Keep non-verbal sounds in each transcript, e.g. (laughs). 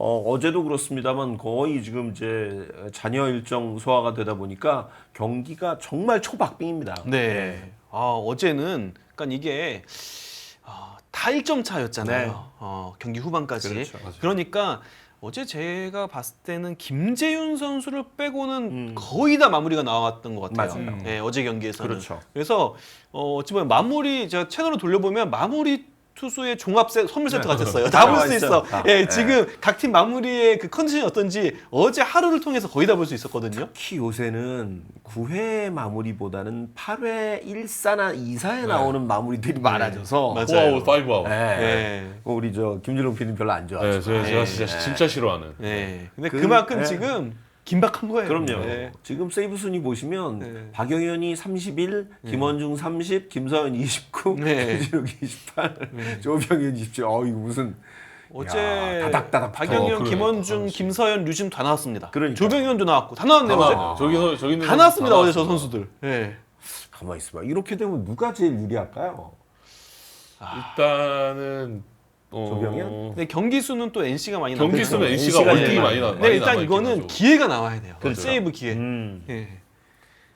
어, 어제도 그렇습니다만 거의 지금 이제 잔여 일정 소화가 되다 보니까 경기가 정말 초박빙입니다. 네. 아, 어제는 그러니까 이게 아, 다 1점 차였잖아요. 네. 어, 경기 후반까지. 그렇죠. 그러니까 어제 제가 봤을 때는 김재윤 선수를 빼고는 음. 거의 다 마무리가 나왔던 것 같아요. 맞아요. 네, 어제 경기에서는. 그렇죠. 그래서 어, 어찌 보면 마무리 제가 채널을 돌려보면 마무리 투수의 종합 세, 선물 세트 네. 같았어요. (laughs) 다 볼 수. 있어. 다. 예, 네. 지금 각 팀 마무리의 그 컨디션이 어떤지 어제 하루를 통해서 거의 다 볼 수 있었거든요. 특히 요새는 9회 마무리보다는 8회 1사나 2사에 나오는 마무리들이 많아져서 맞아요. 포아웃, 파이브 아웃. 네. 네. 우리 저 김준롱 PD는 별로 안 좋아하죠. 네, 제가, 제가 진짜 진짜 싫어하는. 네. 근데 그- 그, 만큼 네. 지금 긴박한 거예요. 그럼요. 네. 지금 세이브 순위 보시면 네. 박영현이 31, 김원중 30, 김서현 29, 네. 김진욱 28, 조병현 27. 어 이거 무슨 어제 야, 다닥다닥 박영현. 그러네. 김원중, 아, 김서현, 류진 다 나왔습니다. 그러니까. 조병현도 나왔고 다 나왔네요. 아, 저기서 저기 다 나왔습니다. 다 어제 저. 선수들. 네. 가만 있어봐. 이렇게 되면 누가 제일 유리할까요? 일단은 어, 조병현? 근데 경기 수는 또 NC가 많이 경기 그렇죠. 수는 NC가 NC가 월등히 많이 나. 근데 많이 일단 남아있긴 이거는 하죠. 기회가 나와야 돼요. 그렇죠. 세이브 기회. 음. 예.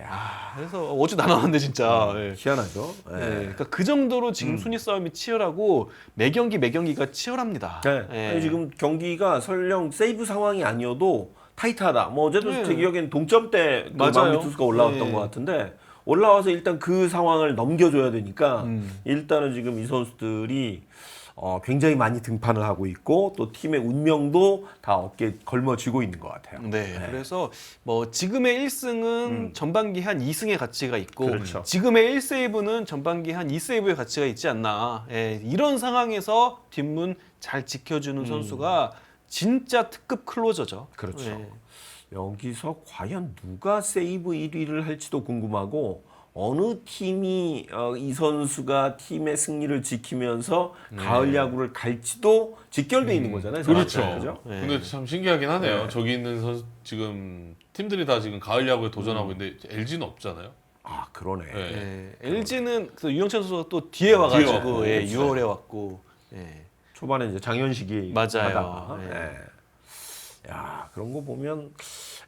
야, 그래서 어제 다 나왔는데 진짜. 예. 희한하죠. 예. 예. 그러니까 그 정도로 지금 순위 싸움이 치열하고 매 경기 매 경기가 치열합니다. 네. 예. 아니, 지금 경기가 설령 세이브 상황이 아니어도 타이트하다. 뭐 어제도 네. 제 기억엔 동점 때그 맞아요. 마무리 투수가 올라왔던 네. 것 같은데 올라와서 일단 그 상황을 넘겨줘야 되니까 음. 일단은 지금 이 선수들이 어, 굉장히 많이 등판을 하고 있고 또 팀의 운명도 다 어깨에 걸머쥐고 있는 것 같아요. 네, 그래서 뭐 지금의 1승은 전반기 한 2승의 가치가 있고 음. 그렇죠. 지금의 1세이브는 전반기 한 2세이브의 가치가 있지 않나. 예, 이런 상황에서 뒷문 잘 지켜주는 선수가 진짜 특급 클로저죠. 음. 그렇죠. 예. 여기서 과연 누가 세이브 1위를 할지도 궁금하고 어느 팀이 어, 이 선수가 팀의 승리를 지키면서 가을 야구를 갈지도 직결돼 있는 거잖아요. 그렇죠. 그죠? 네. 근데 참 신기하긴 하네요. 네. 저기 있는 선수 지금 팀들이 다 지금 가을 야구에 도전하고 있는데 LG는 없잖아요. 아 그러네. 네. 예, LG는 그 유영찬 선수가 또 뒤에 와가지고 왔고, 예, 그렇죠. 6월에 왔고 예. 초반에 이제 장현식이 맞아요. 하다가, 네. 예. 야 그런 거 보면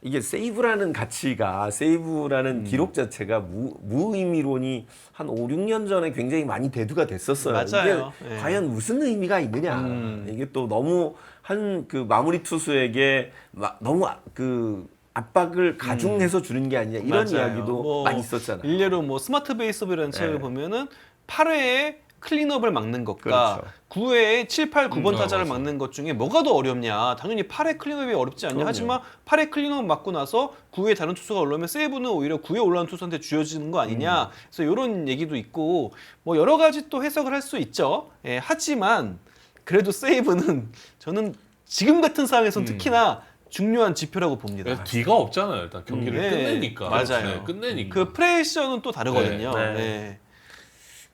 이게 세이브라는 가치가 세이브라는 음. 기록 자체가 무, 무의미론이 한 5, 6년 전에 굉장히 많이 대두가 됐었어요. 맞아요. 이게 예. 과연 무슨 의미가 있느냐. 음. 이게 또 너무 한 그 마무리 투수에게 마- 너무 아- 그 압박을 가중해서 주는 게 아니냐 이런 음. 맞아요. 이야기도 뭐 많이 있었잖아요. 일례로 뭐 스마트 베이스업이라는 책을 네. 보면은 8회에 클린업을 막는 것과 그렇죠. 9회에 7, 8, 9번 음, 타자를 아, 맞아요. 막는 것 중에 뭐가 더 어렵냐? 당연히 8회 클린업이 어렵지 않냐? 그럼요. 하지만 8회 클린업 맞고 나서 9회 다른 투수가 올라오면 세이브는 오히려 9회 올라온 투수한테 주어지는 거 아니냐? 음. 그래서 이런 얘기도 있고 뭐 여러 가지 또 해석을 할 수 있죠. 예, 하지만 그래도 세이브는 (laughs) 저는 지금 같은 상황에서는 특히나 중요한 지표라고 봅니다. 그래서 뒤가 없잖아요. 일단 경기를 음, 네. 끝내니까. 맞아요. 네, 끝내니까. 그 프레셔는 또 다르거든요. 네, 네. 네.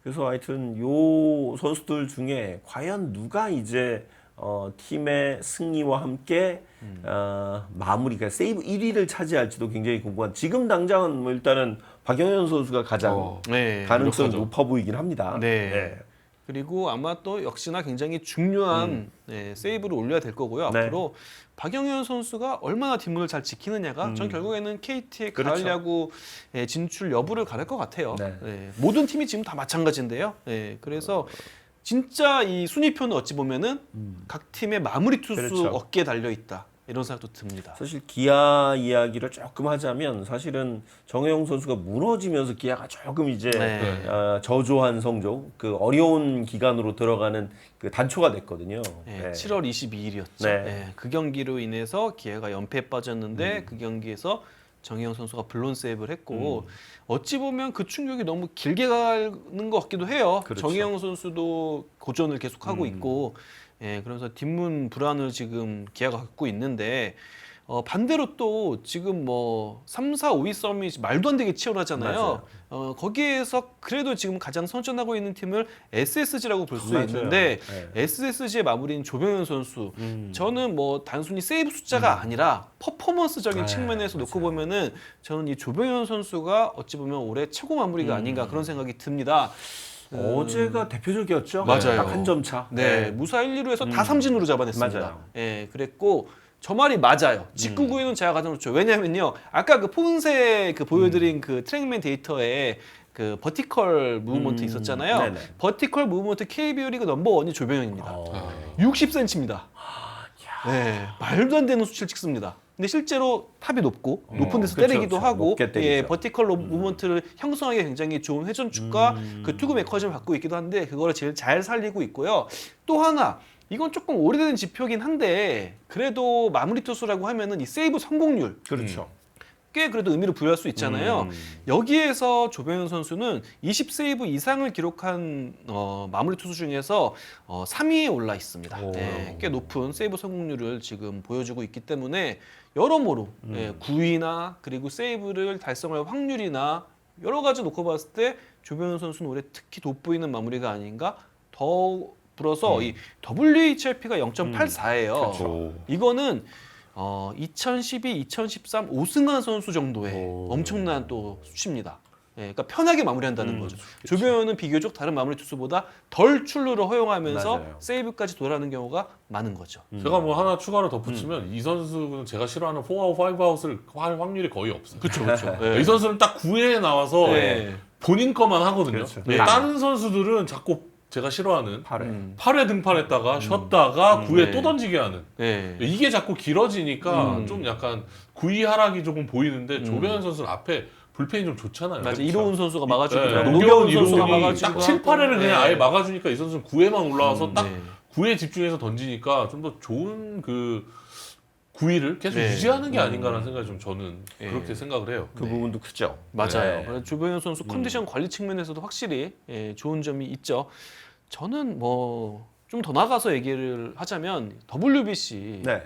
그래서 하여튼 요 선수들 중에 과연 누가 이제 어, 팀의 승리와 함께 음. 어, 마무리가 세이브 1위를 차지할지도 굉장히 궁금한. 지금 당장은 뭐 일단은 박영현 선수가 가장 어, 네. 가능성이. 높아 보이긴 합니다. 네. 그리고 아마 또 역시나 굉장히 중요한 네, 세이브를 올려야 될 거고요. 음. 네. 앞으로 박영현 선수가 얼마나 뒷문을 잘 지키느냐가 전 결국에는 KT의 음. 그렇죠. 가을 야구 예, 진출 여부를 가릴 것 같아요. 네. 예, 모든 팀이 지금 다 마찬가지인데요. 예, 그래서 진짜 이 순위표는 어찌 보면은 각 팀의 마무리 투수 음. 그렇죠. 어깨에 달려 있다 이런 생각도 듭니다. 사실 기아 이야기를 조금 하자면 사실은 정혜영 선수가 무너지면서 기아가 조금 이제 네. 어, 저조한 성적, 그 어려운 기간으로 들어가는 그 단초가 됐거든요. 네, 네. 7월 22일이었죠. 네. 그 경기로 인해서 기아가 연패에 빠졌는데 음. 그 경기에서 정혜영 선수가 블론 세이브를 했고 음. 어찌 보면 그 충격이 너무 길게 가는 것 같기도 해요. 그렇죠. 정혜영 선수도 고전을 계속 하고 음. 있고, 예, 그러면서 뒷문 불안을 지금 기아가 갖고 있는데. 어, 반대로 또 지금 뭐 3, 4, 5위 싸움이 말도 안 되게 치열하잖아요. 맞아요. 어, 거기에서 그래도 지금 가장 선전하고 있는 팀을 SSG라고 볼 수 맞아요. 있는데 네. SSG의 마무리인 조병현 선수. 음. 저는 뭐 단순히 세이브 숫자가 아니라 퍼포먼스적인 네, 측면에서 놓고. 보면은 저는 이 조병현 선수가 어찌 보면 올해 최고 마무리가 음. 아닌가 그런 생각이 듭니다. 어제가 대표적이었죠. 맞아요. 딱 한 점 차. 네, 무사 1, 2루에서 다 삼진으로 잡아냈습니다. 맞아요. 예, 그랬고 저 말이 맞아요. 직구 구위는 제가 가장 좋죠. 왜냐면요, 아까 그 폰세 그 보여드린 그 트랙맨 데이터에 그 버티컬 무브먼트 음, 있었잖아요. 네네. 버티컬 무브먼트 KBO 리그 넘버 원이 조병현입니다. 어. 60cm입니다. 네, 말도 안 되는 수치를 찍습니다. 근데 실제로 탑이 높고 높은 데서 그쵸, 때리기도 그쵸. 하고 높게 때리죠. 예, 버티컬 로 무브먼트를 형성하기 굉장히 좋은 회전축과 음. 그 투구 메커즘을 갖고 있기도 한데 그거를 제일 잘 살리고 있고요. 또 하나 이건 조금 오래된 지표긴 한데 그래도 마무리 투수라고 하면은 이 세이브 성공률 그렇죠. 꽤 그래도 의미를 부여할 수 있잖아요. 음. 여기에서 조병현 선수는 20세이브 이상을 기록한 어, 마무리 투수 중에서 어, 3위에 올라 있습니다. 오. 네, 꽤 높은 세이브 성공률을 지금 보여주고 있기 때문에 여러모로 음. 예, 9위나 그리고 세이브를 달성할 확률이나 여러 가지 놓고 봤을 때 조병현 선수는 올해 특히 돋보이는 마무리가 아닌가 더 불어서 이 WHIP가 0.84예요. 음. 그렇죠. 오. 이거는 어, 2012, 2013 오승환 선수 정도의 오. 엄청난 또 수치입니다. 예, 그러니까 편하게 마무리한다는 음, 거죠. 조병현은 비교적 다른 마무리 투수보다 덜 출루를 허용하면서 맞아요. 세이브까지 돌아가는 경우가 많은 거죠. 제가 뭐 하나 추가로 덧붙이면 이 선수는 제가 싫어하는 4아웃 5아웃을 할 확률이 거의 없어요. 그렇죠, 그렇죠. (laughs) 이 선수는 딱 9회에 나와서 네. 본인 것만 하거든요. 그렇죠. 네, 네. 다른 선수들은 자꾸 제가 싫어하는 팔에. 음. 8회 등판했다가 쉬었다가 9회 네. 또 던지게 하는 네. 이게 자꾸 길어지니까 음. 좀 약간 구위 하락이 조금 보이는데 조병현 선수는 앞에 불펜이 좀 좋잖아요. 맞아. 이로운 선수가 막아주고 네, 노경훈 선수가 막아주고 딱 7, 8회를 네. 그냥 아예 막아주니까 이 선수는 9회만 올라와서 딱 네. 9회 집중해서 던지니까 좀 더 좋은 그 9위를 계속 네. 유지하는 게 아닌가라는 생각이 좀 저는 네. 그렇게 생각을 해요. 그 부분도 크죠. 맞아요. 네. 조병현 선수 컨디션 관리 측면에서도 확실히 예, 좋은 점이 있죠. 저는 뭐 좀 더 나가서 얘기를 하자면 WBC 네.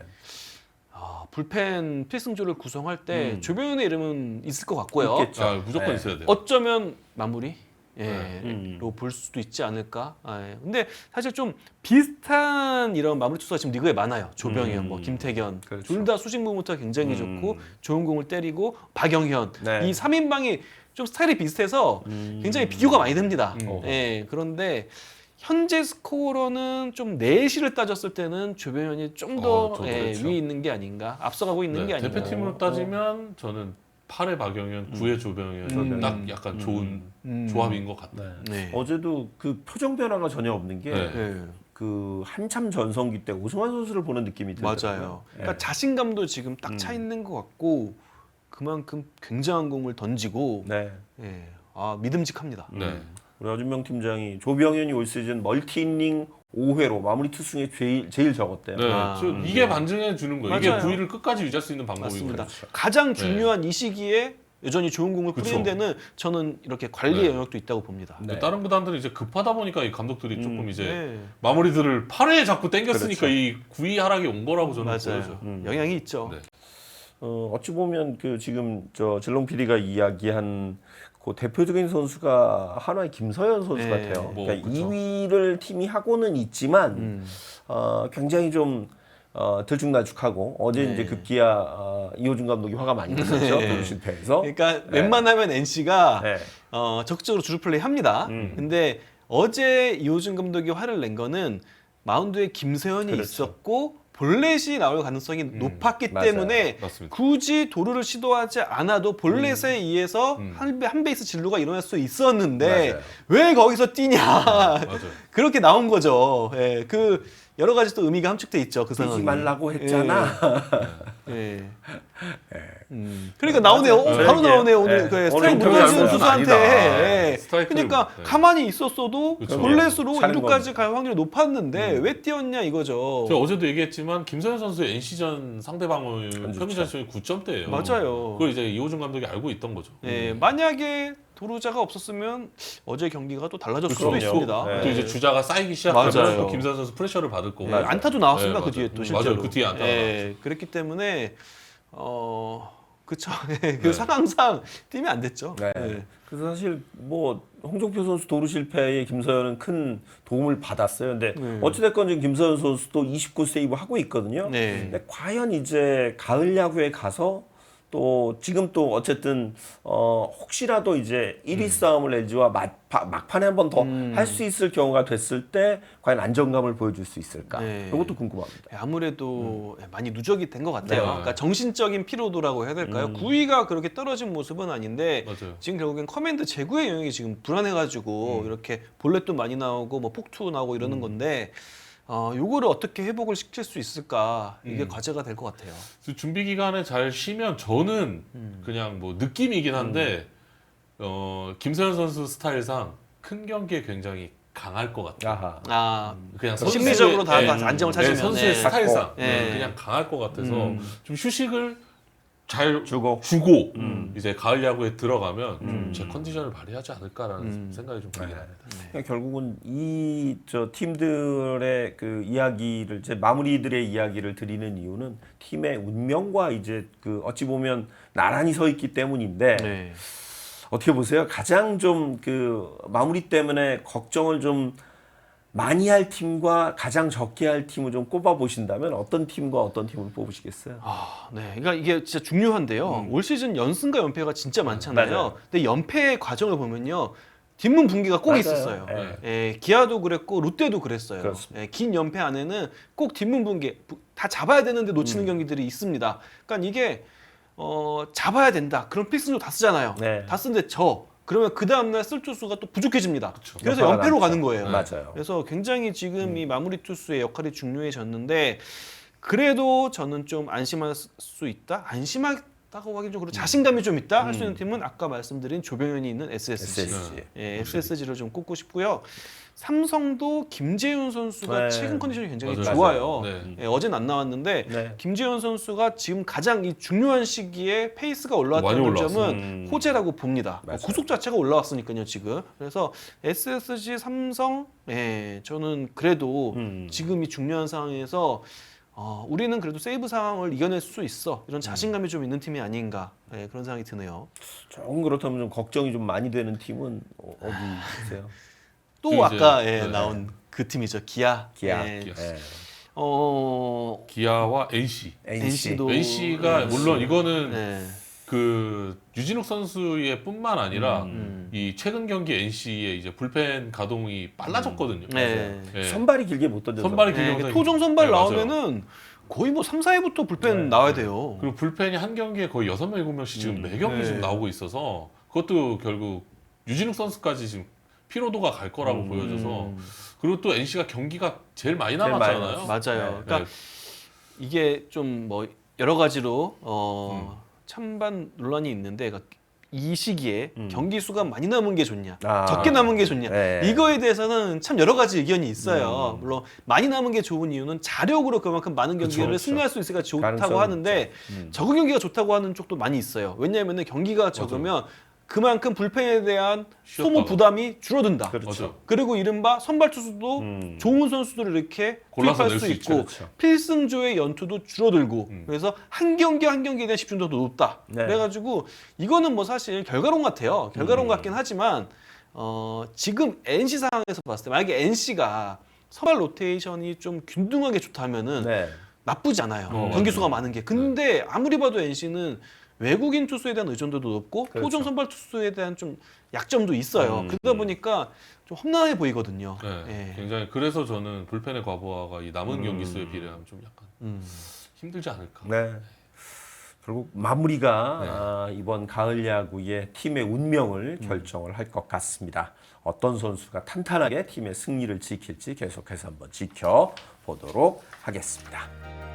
아, 불펜 필승조를 구성할 때 음. 조병현의 이름은 있을 것 같고요. 있겠죠. 아, 무조건 네. 있어야 돼요. 어쩌면 마무리 예, 네. 음. 로볼 수도 있지 않을까. 아, 예. 근데 사실 좀 비슷한 이런 마무리 투수가 지금 리그에 많아요. 조병현, 음. 뭐 김태견 그렇죠. 둘다 수직 무브부터 굉장히 음. 좋고 좋은 공을 때리고 박영현 네. 이 3인방이 좀 스타일이 비슷해서 음. 굉장히 비교가 많이 됩니다. 음. 예, 그런데 현재 스코어로는 좀 내실을 따졌을 때는 조병현이 좀 더 어, 저도 예, 그렇죠. 위에 있는 게 아닌가, 앞서가고 있는 네, 게 아닌가. 대표팀으로 따지면 저는 8회 박영현, 9회 조병현 음. 딱 약간 좋은 음. 조합인 것 같아요. 네. 네. 어제도 그 표정 변화가 전혀 없는 게 네. 예. 그 한참 전성기 때 오승환 선수를 보는 느낌이 들더라고요. 맞아요. 네. 그러니까 자신감도 지금 딱차 음. 있는 것 같고 그만큼 굉장한 공을 던지고 네. 예. 아 믿음직합니다. 네. 우리 어준명 팀장이 조병현이 올 시즌 멀티 이닝 5회로 마무리 투수 중에 제일 제일 적었대요. 네, 아, 저 이게 반증해 주는 거예요. 이게 맞아요. 9위를 끝까지 유지할 수 있는 방법이거든요. 맞습니다. 가장 중요한 이 시기에 여전히 좋은 공을 그쵸. 뿌리는 데는 저는 이렇게 관리의 네. 영역도 있다고 봅니다. 네. 다른 구단들은 이제 급하다 보니까 이 감독들이 조금 이제 네. 마무리들을 8회에 자꾸 땡겼으니까 그렇죠. 이 9위 하락이 온 거라고 저는 맞아요. 보여져요. 음. 영향이 있죠. 네. 어, 어찌 보면 그 지금 저 질롱 PD가 이야기한 그 대표적인 선수가 하나의 김서현 선수 네. 같아요. 뭐, 그러니까 그쵸. 2위를 팀이 하고는 있지만 음. 어, 굉장히 좀 어, 들쭉날쭉하고 어제 네. 이제 급기야 어, 이호준 감독이 화가 많이 났었죠. 네. 그 실패해서. 그러니까 웬만하면 NC가 네. 어, 적극적으로 주루 플레이 합니다. 음. 근데 어제 이호준 감독이 화를 낸 거는 마운드에 김세현이 그렇죠. 있었고 볼넷이 나올 가능성이 높았기 맞아요. 때문에 맞습니다. 굳이 도루를 시도하지 않아도 볼넷에 의해서 음. 한, 베- 한 베이스 진루가 일어날 수 있었는데 맞아요. 왜 거기서 뛰냐 맞아요. (laughs) 그렇게 나온 거죠. 예, 그 여러 가지 또 의미가 함축돼 있죠. 그 상황이. 뛰지 말라고 했잖아. (laughs) 예. 음. 그러니까 나오네요. 어. 바로 저 나오네요. 오늘 네. 그 오늘 스트라이크 인터뷰 선수한테. 아니다. 예. 스트라이크를- 그러니까 네. 가만히 있었어도. 볼넷으로 차는 1루까지 갈 확률이 높았는데 음. 왜 뛰었냐 이거죠. 제가 어제도 얘기했지만 김서현 선수의 NC전 상대 방어율. 평균 자책이 9점대예요. 맞아요. 그걸 이제 이호준 감독이 알고 있던 거죠. 예, 만약에 도루자가 없었으면 어제 경기가 또 달라졌을 수도 그럼요. 있습니다. 네. 또 이제 주자가 쌓이기 시작하면 맞아요. 또 김서현 선수 프레셔를 받을 거고. 예, 안타도 나왔습니다 네, 그 뒤에 맞아요. 또 음, 실제로. 맞아요. 그 뒤에 안타가 예, 그랬기 때문에 어 그쵸. (laughs) 그 네. 상황상 뛰면 안 됐죠. 네. 예. 그래서 사실 뭐 홍종표 선수 도루 실패에 김서현은 큰 도움을 받았어요. 근데 네. 어찌됐건 지금 김서현 선수도 29 세이브 하고 있거든요. 네. 근데 과연 이제 가을 야구에 가서 또 지금 또 어쨌든 어 혹시라도 이제 1위 음. 싸움을 LG와 막판에 한 번 더 할 수 있을 경우가 됐을 때 과연 안정감을 보여줄 수 있을까? 네. 이것도 궁금합니다. 예, 아무래도 많이 누적이 된 것 같아요. 네. 그러니까 정신적인 피로도라고 해야 될까요? 9위가 그렇게 떨어진 모습은 아닌데 맞아요. 지금 결국엔 커맨드 제구의 영역이 지금 불안해가지고 이렇게 볼넷도 많이 나오고 뭐 폭투 나오고 이러는 건데 어, 요거를 어떻게 회복을 시킬 수 있을까 이게 과제가 될 것 같아요. 그래서 준비 기간에 잘 쉬면 저는 음. 그냥 뭐 느낌이긴 한데 어, 김세현 선수 스타일상 큰 경기에 굉장히 강할 것 같아요. 아하. 아 그냥 심리적으로 다 예, 다 안정을 네, 찾으면 선수의 네. 스타일상 네. 네, 그냥 강할 것 같아서 음. 좀 휴식을 잘 주고. 주고 음. 이제 가을 야구에 들어가면 좀제 컨디션을 발휘하지 않을까라는 음. 생각이 좀 들긴 네. 합니다. 그러니까 결국은 이 저 팀들의 그 이야기를 제 마무리들의 이야기를 드리는 이유는 팀의 운명과 이제 그 어찌 보면 나란히 서 있기 때문인데 네. 어떻게 보세요? 가장 좀 그 마무리 때문에 걱정을 좀 많이 할 팀과 가장 적게 할 팀을 좀 꼽아 보신다면 어떤 팀과 어떤 팀을 뽑으시겠어요? 아, 네. 그러니까 이게 진짜 중요한데요. 올 시즌 연승과 연패가 진짜 많잖아요. 음. 맞아요. 근데 연패의 과정을 보면요. 뒷문 분기가 꼭 맞아요. 있었어요. 예. 예, 기아도 그랬고 롯데도 그랬어요. 그렇습니다. 예, 긴 연패 안에는 꼭 뒷문 분기 부- 다 잡아야 되는데 음. 놓치는 경기들이 있습니다. 그러니까 이게 어, 잡아야 된다. 그런 필승도 다 쓰잖아요. 네. 다 쓰는데 저 그러면 그 다음날 쓸 투수가 또 부족해집니다. 그래서 여파가 연패로 남죠. 가는 거예요. 맞아요. 그래서 굉장히 지금 음. 이 마무리 투수의 역할이 중요해졌는데 그래도 저는 좀 안심할 수 있다. 안심 하다고 하긴 좀 그렇고 자신감이 좀 있다 할 수 있는 팀은 아까 말씀드린 조병현이 있는 SSG. SSG. 예, SSG를 좀 꼽고 싶고요. 삼성도 김재윤 선수가 네. 최근 컨디션이 굉장히 맞아요. 좋아요. 네. 예, 어제는 안 나왔는데 네. 김재현 선수가 지금 가장 이 중요한 시기에 페이스가 올라왔다는. 점은 음. 호재라고 봅니다. 뭐 맞아요. 구속 자체가 올라왔으니까요 지금. 그래서 SSG 삼성, 예, 저는 그래도 음. 지금 이 중요한 상황에서 어, 우리는 그래도 세이브 상황을 이겨낼 수 있어 이런 자신감이 좀 있는 팀이 아닌가 예, 그런 생각이 드네요. 조금 그렇다면 좀 걱정이 좀 많이 되는 팀은 어- 어디 있어요? (laughs) 또 그 이제, 아까 예, 네. 나온 그 팀이죠 기아. 기아. 예, 기아. 네. 어, 기아와 NC. NC. NC도 NC가 물론 이거는 네. 그 유진욱 선수의 뿐만 아니라 음. 이 최근 경기 NC의 이제 불펜 가동이 빨라졌거든요. 네. 예. 선발이 길게 못 던져서 선발이 네, 길게 토종 선발 네, 맞아요. 나오면은 거의 뭐 3, 4회부터 불펜 네. 나와야 돼요. 그리고 불펜이 한 경기에 거의 여섯 명 일곱 명씩 지금 음. 매 경기 네. 지금 나오고 있어서 그것도 결국 유진욱 선수까지 지금 피로도가 갈 거라고 음. 보여져서 그리고 또 NC가 경기가 제일 많이 제일 많이 남았잖아요. 맞아요. 네. 그러니까 이게 좀 뭐 여러 가지로 어, 찬반 논란이 있는데 그러니까 이 시기에 음. 경기 수가 많이 남은 게 좋냐, 아. 적게 남은 게 좋냐 네. 이거에 대해서는 참 여러 가지 의견이 있어요. 음. 물론 많이 남은 게 좋은 이유는 자력으로 그만큼 많은 그쵸, 경기를 그쵸. 승리할 수 있으니까 좋다고 가능성이 하는데 음. 적은 경기가 좋다고 하는 쪽도 많이 있어요. 왜냐하면 경기가 적으면 그만큼 불펜에 대한 소모 쉬었다가. 부담이 줄어든다. 그렇죠. 그리고 이른바 선발 투수도 음. 좋은 선수들을 이렇게 골라서 투입할 낼수수 있고 있죠. 그렇죠. 필승조의 연투도 줄어들고 음. 그래서 한 경기 한 경기에 대한 집중도도 높다. 네. 그래가지고 이거는 뭐 사실 결과론 같아요. 결과론 음. 같긴 하지만 어, 지금 NC 상황에서 봤을 때 만약에 NC가 선발 로테이션이 좀 균등하게 좋다면은 네. 나쁘지 않아요. 어, 경기. 수가 많은 게. 근데 아무리 봐도 NC는 외국인 투수에 대한 의존도도 높고 그렇죠. 토종 선발 투수에 대한 좀 약점도 있어요. 음. 그러다 보니까 좀 험난해 보이거든요. 네, 예. 굉장히 그래서 저는 불펜의 과부하가 이 남은 음. 경기 수에 비례하면 좀 약간 음. 힘들지 않을까. 네. 결국 마무리가 네. 아, 이번 가을 야구의 팀의 운명을 결정을 할 것 같습니다. 어떤 선수가 탄탄하게 팀의 승리를 지킬지 계속해서 한번 지켜보도록 하겠습니다.